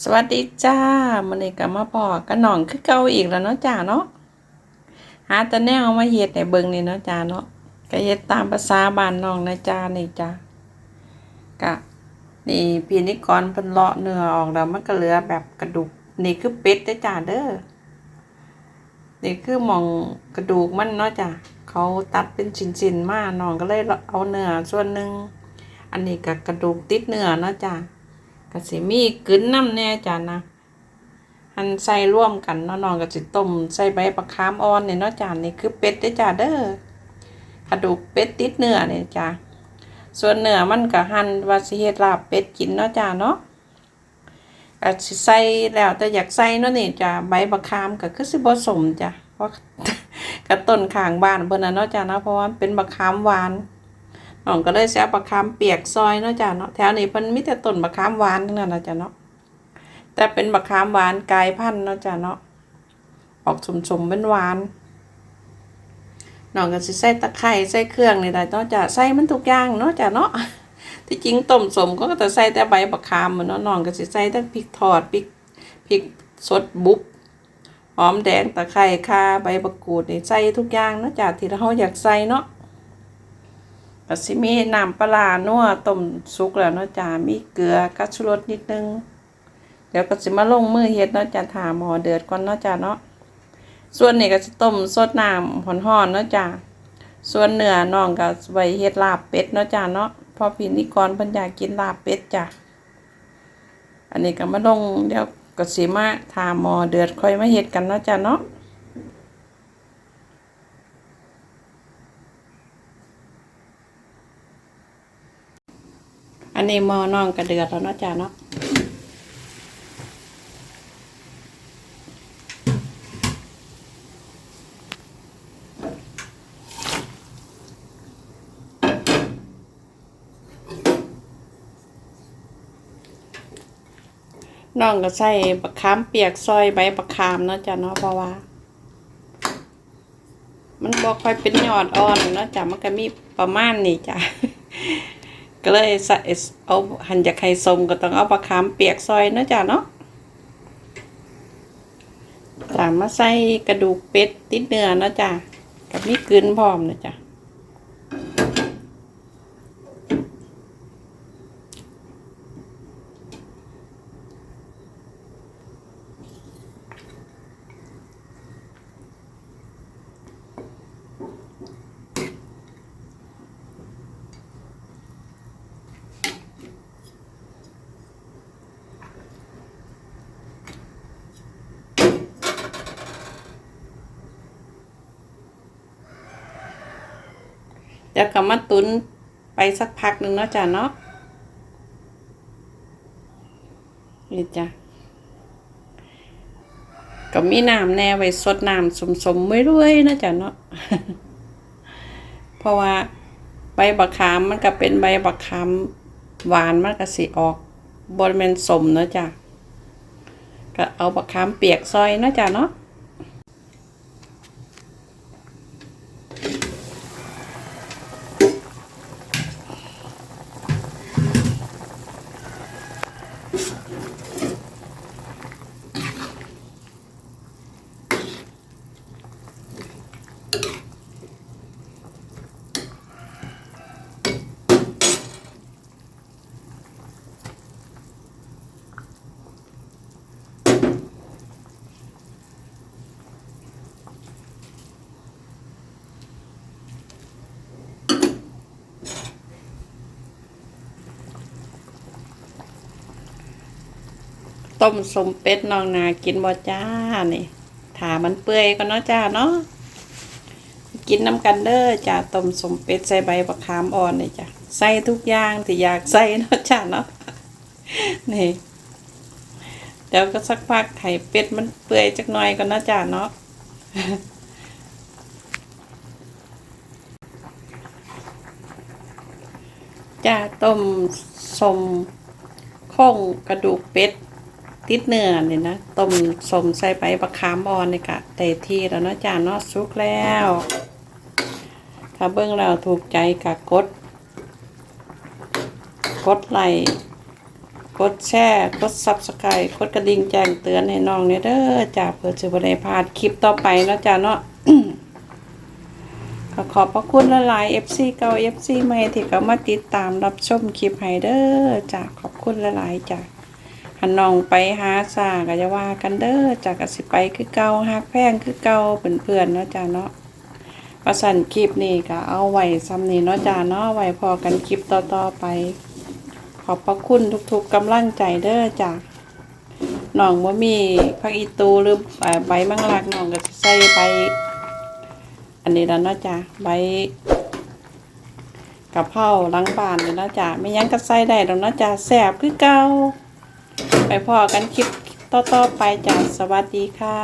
สวัสดีจ้ามื้อนี้ก็มาพอกับน้องคือเก่าอีกแล้วเนาะจ้าเนาะหาต่แนวมาเฮ็ดให้เบิงนี่เนาะจ้าเนาะก็เฮ็ดตามภาษาบ้านน้องนะจ้านี่จ้าก็นี่พี่นิกรเพิ่นเลาะเนื้อออกแล้วมันก็เหลือแบบกระดูกนี่คือเป็ดเด้อจ้าเด้อนี่คือหมองกระดูกมันเนาะจ้าเขาตัดเป็นชิ้นๆมาน้องก็เลยเอาเนื้อส่วนหนึ่งอันนี้ก็กระดูกติดเนื้อเนาะจ้า ก็สิมีกึนน้ำแน่จ้ะนะหันใส่ร่วมกันเนาะน้องก็สิต้มใส่ใบประคามอ่อนเนี่ยเนาะจ้ะนี่คือเป็ดเด้จ้ะเด้อกระดูกเป็ดติดเนื้อเนี่ยจ้ะส่วนเนื้อมันก็หั่นว่าสิเฮ็ดลาบเป็ดกินเนาะจ้ะเนาะก็สิใส่แล้วแต่อยากใส่เนาะนี่จ้ะใบประคามก็คือสิบ่สมจ้ะเพราะกระต้นข้างบ้านเพิ่นน่ะเนาะจ้ะเนาะเพราะว่าเป็นบักขามหวาน น้องก็เลยสิเอาบักขามเปียกซอยเนาะจ้ะเนาะแถวนี้เพิ่นมีแต่ต้นบักขามหวานทั้งนั้นนะจ้ะเนาะแต่เป็นบักขามหวานกายพันธุ์เนาะจ้ะเนาะออกสมๆเป็นหวานน้องก็สิใส่ตะไคร้ใส่เครื่องนี่แหละเนาะจ้ะใส่มันทุกอย่างเนาะจ้ะเนาะที่จริงต้มสมก็จะใส่แต่ใบบักขามมันเนาะน้องก็สิใส่ทั้งพริกทอดพริกพริกสดบุบหอมแดงตะไคร้ข่าใบมะกรูดนี่ใส่ทุกอย่างเนาะจ้ะที่เราอยากใส่เนาะ ก็สิมีน้ำปลานัวต้มสุกแล้วเนาะจ้ามีเกลือกัชูรสนิดนึง เดี๋ยวก็สิมาลงมือเฮ็ดเนาะจ้าถาหมอเดือดก่อนเนาะจ้าเนาะส่วนนี้ก็สิต้มสดน้ำร้อนๆเนาะจ้าส่วนเนื้อน้องก็ไว้เฮ็ดลาบเป็ดเนาะจ้าเนาะพอพี่นิกรพิ่นอยากกินลาบเป็ดจ้าอันนี้ก็มาลงเดี๋ยวก็สิมาถาหมอเดือดค่อยมาเฮ็ดกันเนาะจ้าเนาะ นนี้มอน้องกระเดือดแล้วเนาะจ้าเนาะน้องก็ใส่บักขามเปียกซอยใบบักขามเนาะจ้ะเนาะเพราะว่า มันบ่ค่อยเป็นยอดอ่อนเนาะจ้ะมันก็มีประมาณนี้จ้ะ ก็เลยใส่เอาหันจากไข่สมก็ต้องเอาปลาขามเปียกซอยเนาะจ้ะเนาะตามมาใส่กระดูกเป็ดติดเนื้อเนาะจ้ะกับนี่กลืนพร้อมนะจ้ะ เดี๋ยวก็มาตุนไปสักพักหนึ่งเนาะจ้ะเนาะนี่จ้ะก็มีน้ำแน่ไว้สดน้ำสมๆไม่รวยนะจ้ะเนาะ เพราะว่าใบบักขามมันก็เป็นใบบักขามหวานมันก็สิออกบริเวณสมเนาะจ้ะก็เอาบักขามเปียกซอยนะจ้ะเนาะ ต้มสมเป็ดน้องนากินบ่จ้านี่ถามันเปื่อยก็เนาะจ้าเนาะกินน้ำกันเด้อจ้าต้มสมเป็ดใส่ใบบักขามอ่อนนี่จ้ะใส่ทุกอย่างที่อยากใส่เนาะจ้าเนาะนี่เดี๋ยวก็สักพักไข่เป็ดมันเปื่อยจักหน่อยก็เนาะจ้าเนาะจ้าต้มสมโค้งกระดูกเป็ด ติดเนื้อเนี่ยนะต้มสมใส่ใบบักขามบอ่อนนี่กะเตะทีแล้วเนาะจ้าเนาะสุกแล้ว ถ้าเบิ่งแล้วถูกใจกะกด กดไลค์กดแชร์กด Subscribe กดกระดิ่งแจ้งเตือนให้น้องเนี่ยเด้อจ้าเพื่อจะบได้พลาดคลิปต่อไปเนาะจ้าเนาะก็ขอบพระคุณละลาย FC เก่า FC ใหม่ที่ก็มาติดตามรับชมคลิปให้เด้อจ้าขอบคุณละลายจ้า หันน้องไปหาสาก็จะว่ากันเด้อจาก็สิไปคือเก่าฮักแพงคือเก่าเพื่อนๆเนาะจ้าเนาะประสันคลิปนี้ก็เอาไว้ซ้ำนี้เนาะจ้าเนาะไว้พอกันคลิปต่อๆไป ขอบพระคุณทุกๆกำลังใจเด้อจ้าน้องว่ามีผักอีตูหรือใบมังลักน้องก็สิใส่ใบอันนี้แล้วเนาะจ้ะใบกะเพราล้างบานเลยนาะจ้ะไม่ยั้งก็ใส่ได้แล้วเนาะจ้ะแสบคือเก่า ไปพอกันคลิปต่อๆไปจากสวัสดีค่ะ